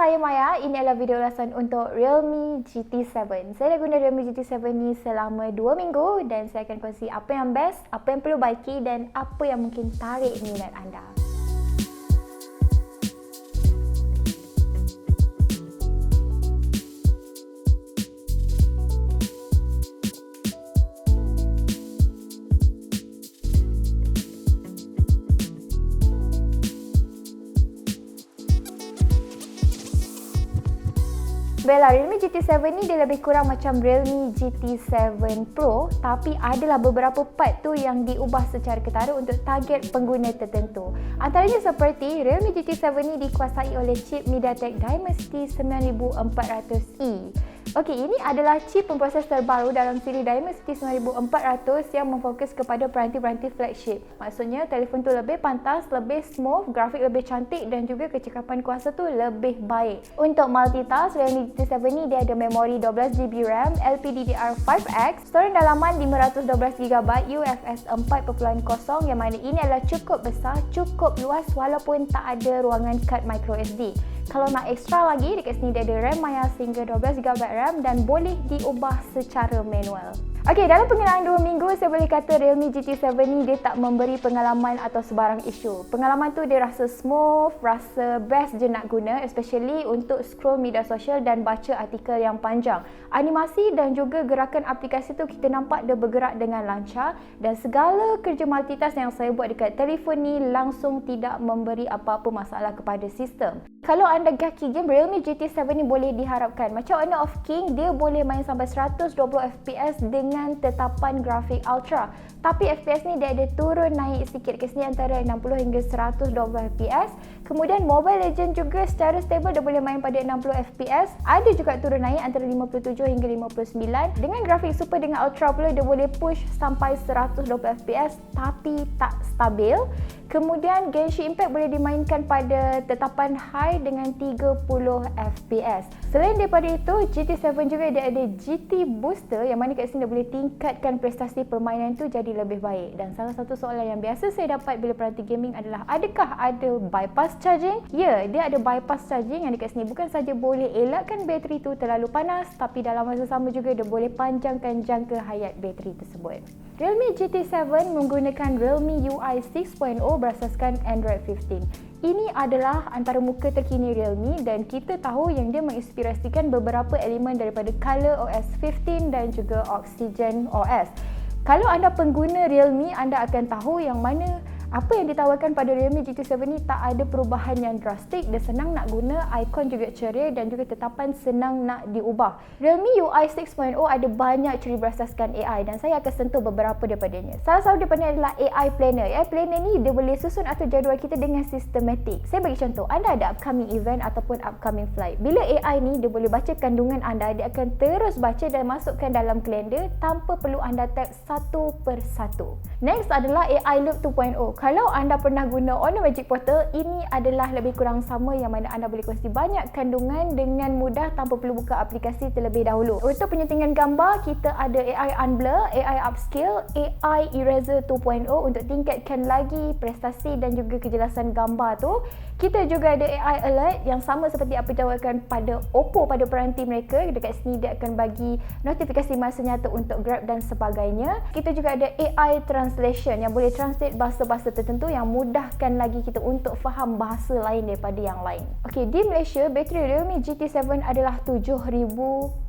saya Maya. Ini adalah video ulasan untuk Realme GT7. Saya dah guna Realme GT7 ni selama 2 minggu dan saya akan kongsi apa yang best, apa yang perlu baiki dan apa yang mungkin tarik minat anda. Bella, Realme GT7 ni dia lebih kurang macam Realme GT7 Pro tapi adalah beberapa part tu yang diubah secara ketara untuk target pengguna tertentu. Antaranya seperti Realme GT7 ni dikuasai oleh chip MediaTek Dimensity 9400E. Okey, ini adalah chip pemproses terbaru dalam siri Dimensity 9400 yang memfokus kepada peranti-peranti flagship. Maksudnya, telefon tu lebih pantas, lebih smooth, grafik lebih cantik dan juga kecekapan kuasa tu lebih baik. Untuk multitask, Realme GT7 ni dia ada memori 12GB RAM, LPDDR5X, storage dalaman 512GB UFS 4.0 yang mana ini adalah cukup besar, cukup luas walaupun tak ada ruangan kad microSD. Kalau nak extra lagi, dekat sini dia ada RAM Maya sehingga 12GB RAM dan boleh diubah secara manual. Okey, dalam pengenalan 2 minggu, saya boleh kata Realme GT7 ni dia tak memberi pengalaman atau sebarang isu. Pengalaman tu dia rasa smooth, rasa best je nak guna especially untuk scroll media sosial dan baca artikel yang panjang. Animasi dan juga gerakan aplikasi tu kita nampak dia bergerak dengan lancar dan segala kerja multitask yang saya buat dekat telefon ni langsung tidak memberi apa-apa masalah kepada sistem. Kalau anda gaki game, Realme GT7 ni boleh diharapkan. Macam Honor of King, dia boleh main sampai 120 FPS dengan dengan tetapan grafik ultra. Tapi FPS ni dia ada turun naik sikit ke sini antara 60 hingga 120 FPS. Kemudian Mobile Legend juga secara stable dia boleh main pada 60 FPS. Ada juga turun naik antara 57 hingga 59. Dengan grafik super dengan ultra pula dia boleh push sampai 120 FPS tapi tak stabil. Kemudian Genshin Impact boleh dimainkan pada tetapan high dengan 30 FPS. Selain daripada itu, GT7 juga dia ada GT Booster yang mana kat sini dia boleh tingkatkan prestasi permainan tu jadi lebih baik. Dan salah satu soalan yang biasa saya dapat bila peranti gaming adalah adakah ada bypass charging? Ya, dia ada bypass charging yang dekat sini bukan saja boleh elakkan bateri tu terlalu panas tapi dalam masa sama juga dia boleh panjangkan jangka hayat bateri tersebut. Realme GT7 menggunakan Realme UI 6.0 berasaskan Android 15. Ini adalah antara muka terkini Realme dan kita tahu yang dia menginspirasikan beberapa elemen daripada Color OS 15 dan juga Oxygen OS. Kalau anda pengguna Realme, anda akan tahu yang mana apa yang ditawarkan pada Realme GT7 ni tak ada perubahan yang drastik. Dia senang nak guna ikon juga ceria dan juga tetapan senang nak diubah. Realme UI 6.0 ada banyak ciri berasaskan AI dan saya akan sentuh beberapa daripadanya. Salah satu daripadanya adalah AI Planner. AI Planner ni dia boleh susun atur jadual kita dengan sistematik. Saya bagi contoh anda ada upcoming event ataupun upcoming flight. Bila AI ni dia boleh baca kandungan anda dia akan terus baca dan masukkan dalam kalender tanpa perlu anda tap satu per satu. Next adalah AI Loop 2.0 kalau anda pernah guna Honor Magic Portal, ini adalah lebih kurang sama yang mana anda boleh kongsi banyak kandungan dengan mudah tanpa perlu buka aplikasi terlebih dahulu. Untuk penyetingan gambar, kita ada AI Unblur, AI Upscale, AI Eraser 2.0 untuk tingkatkan lagi prestasi dan juga kejelasan gambar tu. Kita juga ada AI Alert yang sama seperti apa ditawarkan pada Oppo pada peranti mereka. Dekat sini dia akan bagi notifikasi masa nyata untuk Grab dan sebagainya. Kita juga ada AI Translation yang boleh translate bahasa-bahasa bahasa tertentu yang mudahkan lagi kita untuk faham bahasa lain daripada yang lain. Okey, di Malaysia, bateri Realme GT7 adalah 7000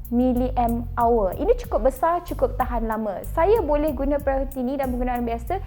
mAh. Ini cukup besar, cukup tahan lama. Saya boleh guna peralatan ini dalam penggunaan biasa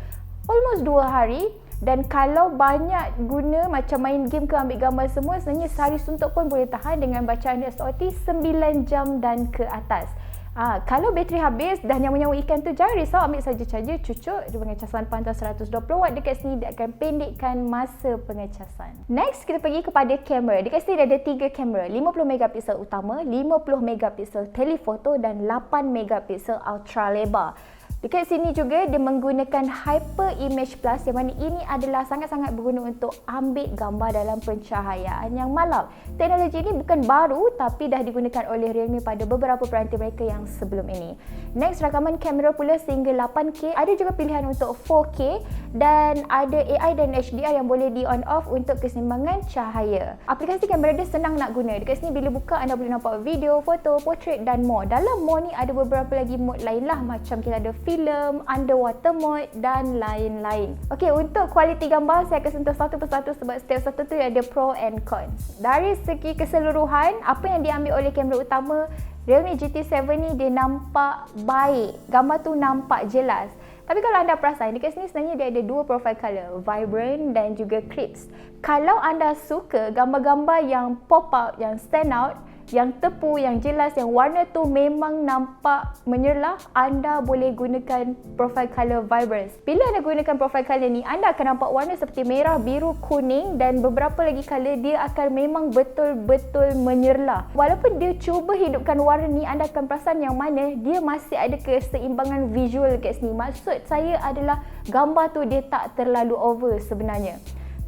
almost 2 hari dan kalau banyak guna macam main game ke ambil gambar semua sebenarnya sehari suntuk pun boleh tahan dengan bacaan SOT 9 jam dan ke atas. Ah, kalau bateri habis dah nyawa-nyawa ikan tu jangan risau ambil saja charger cucuk dengan casan pantas 120 watt dekat sini dia akan pendekkan masa pengecasan. Next kita pergi kepada kamera. Dekat sini ada tiga kamera, 50 megapiksel utama, 50 megapiksel telefoto dan 8 megapiksel ultra lebar. Dekat sini juga dia menggunakan Hyper Image Plus yang mana ini adalah sangat-sangat berguna untuk ambil gambar dalam pencahayaan yang malam. Teknologi ini bukan baru tapi dah digunakan oleh Realme pada beberapa peranti mereka yang sebelum ini. Next, rakaman kamera pula sehingga 8K. Ada juga pilihan untuk 4K dan ada AI dan HDR yang boleh di on off untuk keseimbangan cahaya. Aplikasi kamera dia senang nak guna. Dekat sini bila buka anda boleh nampak video, foto, portrait dan more. Dalam more ni ada beberapa lagi mode lain lah macam kita ada film film, underwater mode dan lain-lain. Okey, untuk kualiti gambar saya akan sentuh satu persatu sebab setiap satu tu ada pro and cons. Dari segi keseluruhan, apa yang diambil oleh kamera utama Realme GT7 ni dia nampak baik. Gambar tu nampak jelas. Tapi kalau anda perasan, dekat sini sebenarnya dia ada dua profile color, vibrant dan juga crisp. Kalau anda suka gambar-gambar yang pop up, yang stand out, yang tepu, yang jelas, yang warna tu memang nampak menyerlah, anda boleh gunakan profile color vibrance. Bila anda gunakan profile color ni, anda akan nampak warna seperti merah, biru, kuning dan beberapa lagi color dia akan memang betul-betul menyerlah. Walaupun dia cuba hidupkan warna ni, anda akan perasan yang mana dia masih ada keseimbangan visual kat sini. Maksud saya adalah gambar tu dia tak terlalu over sebenarnya.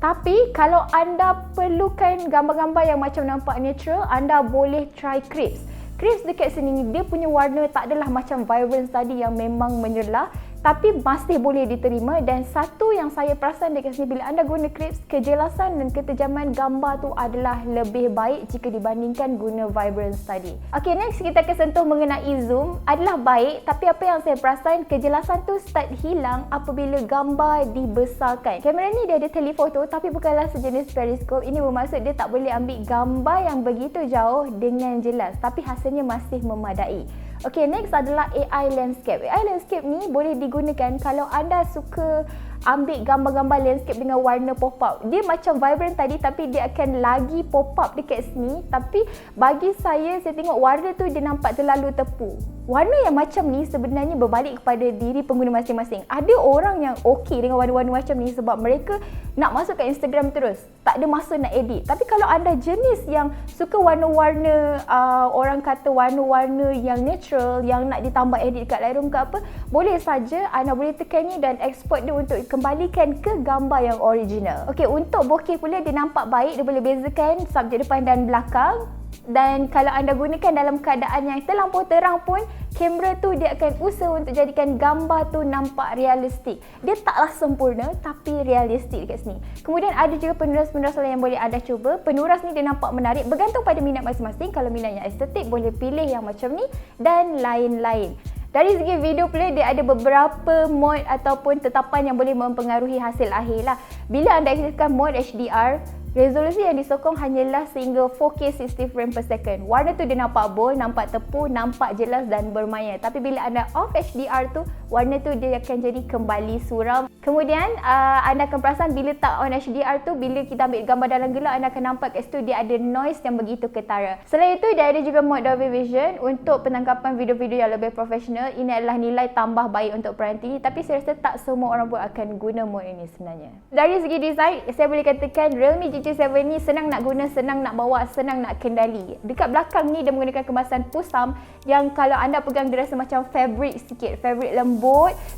Tapi kalau anda perlukan gambar-gambar yang macam nampak natural, anda boleh try Crisp. Crisp dekat sini dia punya warna tak adalah macam vibrant tadi yang memang menyerlah tapi masih boleh diterima dan satu yang saya perasan dekat sini bila anda guna clips kejelasan dan ketejaman gambar tu adalah lebih baik jika dibandingkan guna vibrance tadi. Okay next kita akan sentuh mengenai zoom adalah baik tapi apa yang saya perasan kejelasan tu start hilang apabila gambar dibesarkan. Kamera ni dia ada telephoto tapi bukanlah sejenis periscope. Ini bermaksud dia tak boleh ambil gambar yang begitu jauh dengan jelas tapi hasilnya masih memadai. Okay, next adalah AI landscape. AI landscape ni boleh digunakan kalau anda suka ambil gambar-gambar landscape dengan warna pop-up. Dia macam vibrant tadi tapi dia akan lagi pop-up dekat sini. Tapi bagi saya, saya tengok warna tu dia nampak terlalu tepu. Warna yang macam ni sebenarnya berbalik kepada diri pengguna masing-masing. Ada orang yang okey dengan warna-warna macam ni sebab mereka nak masuk ke Instagram terus. Tak ada masa nak edit. Tapi kalau anda jenis yang suka warna-warna, uh, orang kata warna-warna yang natural, yang nak ditambah edit kat Lightroom ke apa, boleh saja anda boleh tekan ni dan export dia untuk kembalikan ke gambar yang original. Okey, untuk bokeh pula dia nampak baik, dia boleh bezakan subjek depan dan belakang. Dan kalau anda gunakan dalam keadaan yang terlampau terang pun kamera tu dia akan usaha untuk jadikan gambar tu nampak realistik. Dia taklah sempurna tapi realistik dekat sini. Kemudian ada juga penuras-penuras lain yang boleh anda cuba. Penuras ni dia nampak menarik bergantung pada minat masing-masing. Kalau minat yang estetik boleh pilih yang macam ni dan lain-lain dari segi video pula dia ada beberapa mod ataupun tetapan yang boleh mempengaruhi hasil akhir lah. Bila anda aktifkan mod HDR, Resolusi yang disokong hanyalah sehingga 4K 60 frame per second. Warna tu dia nampak bold, nampak tepu, nampak jelas dan bermaya. Tapi bila anda off HDR tu, warna tu dia akan jadi kembali suram. Kemudian uh, anda akan perasan bila tak on HDR tu, bila kita ambil gambar dalam gelap, anda akan nampak kat situ dia ada noise yang begitu ketara. Selain itu, dia ada juga mode Dolby Vision untuk penangkapan video-video yang lebih profesional. Ini adalah nilai tambah baik untuk peranti ini. Tapi saya rasa tak semua orang pun akan guna mode ini sebenarnya. Dari segi design, saya boleh katakan Realme GT GT7 ni senang nak guna, senang nak bawa, senang nak kendali. Dekat belakang ni dia menggunakan kemasan pusam yang kalau anda pegang dia rasa macam fabric sikit, fabric lembut.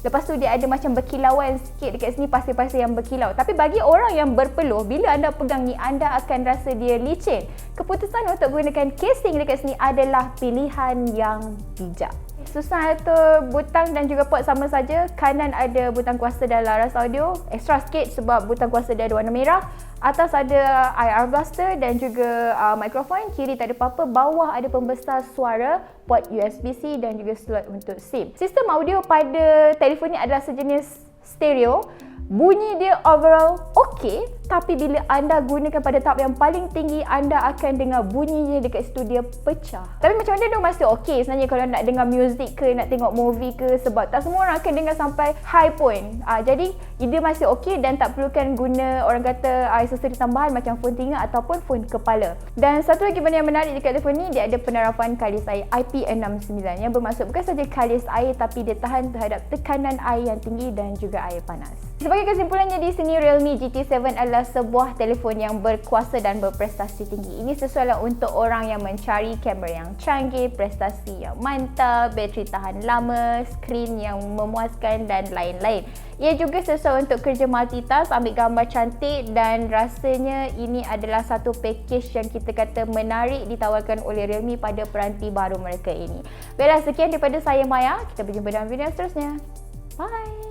Lepas tu dia ada macam berkilauan sikit dekat sini pasir-pasir yang berkilau. Tapi bagi orang yang berpeluh, bila anda pegang ni anda akan rasa dia licin. Keputusan untuk gunakan casing dekat sini adalah pilihan yang bijak. Susunan atur butang dan juga port sama saja. Kanan ada butang kuasa dan laras audio. Extra sikit sebab butang kuasa dia ada warna merah. Atas ada IR blaster dan juga uh, mikrofon. Kiri tak ada apa-apa. Bawah ada pembesar suara, port USB-C dan juga slot untuk SIM. Sistem audio pada telefon ni adalah sejenis stereo. Bunyi dia overall okey tapi bila anda gunakan pada tahap yang paling tinggi anda akan dengar bunyinya dekat situ dia pecah. Tapi macam mana dia masih okey sebenarnya kalau nak dengar music ke nak tengok movie ke sebab tak semua orang akan dengar sampai high point. Ah jadi dia masih okey dan tak perlukan guna orang kata aksesori tambahan macam phone telinga ataupun phone kepala. Dan satu lagi benda yang menarik dekat telefon ni dia ada penerapan kalis air IP69 yang bermaksud bukan saja kalis air tapi dia tahan terhadap tekanan air yang tinggi dan juga air panas. Sebagai kesimpulannya di sini Realme GT7 adalah sebuah telefon yang berkuasa dan berprestasi tinggi. Ini sesuai untuk orang yang mencari kamera yang canggih, prestasi yang mantap, bateri tahan lama, skrin yang memuaskan dan lain-lain. Ia juga sesuai untuk kerja multitask, ambil gambar cantik dan rasanya ini adalah satu package yang kita kata menarik ditawarkan oleh Realme pada peranti baru mereka ini. Baiklah, sekian daripada saya Maya. Kita berjumpa dalam video seterusnya. Bye!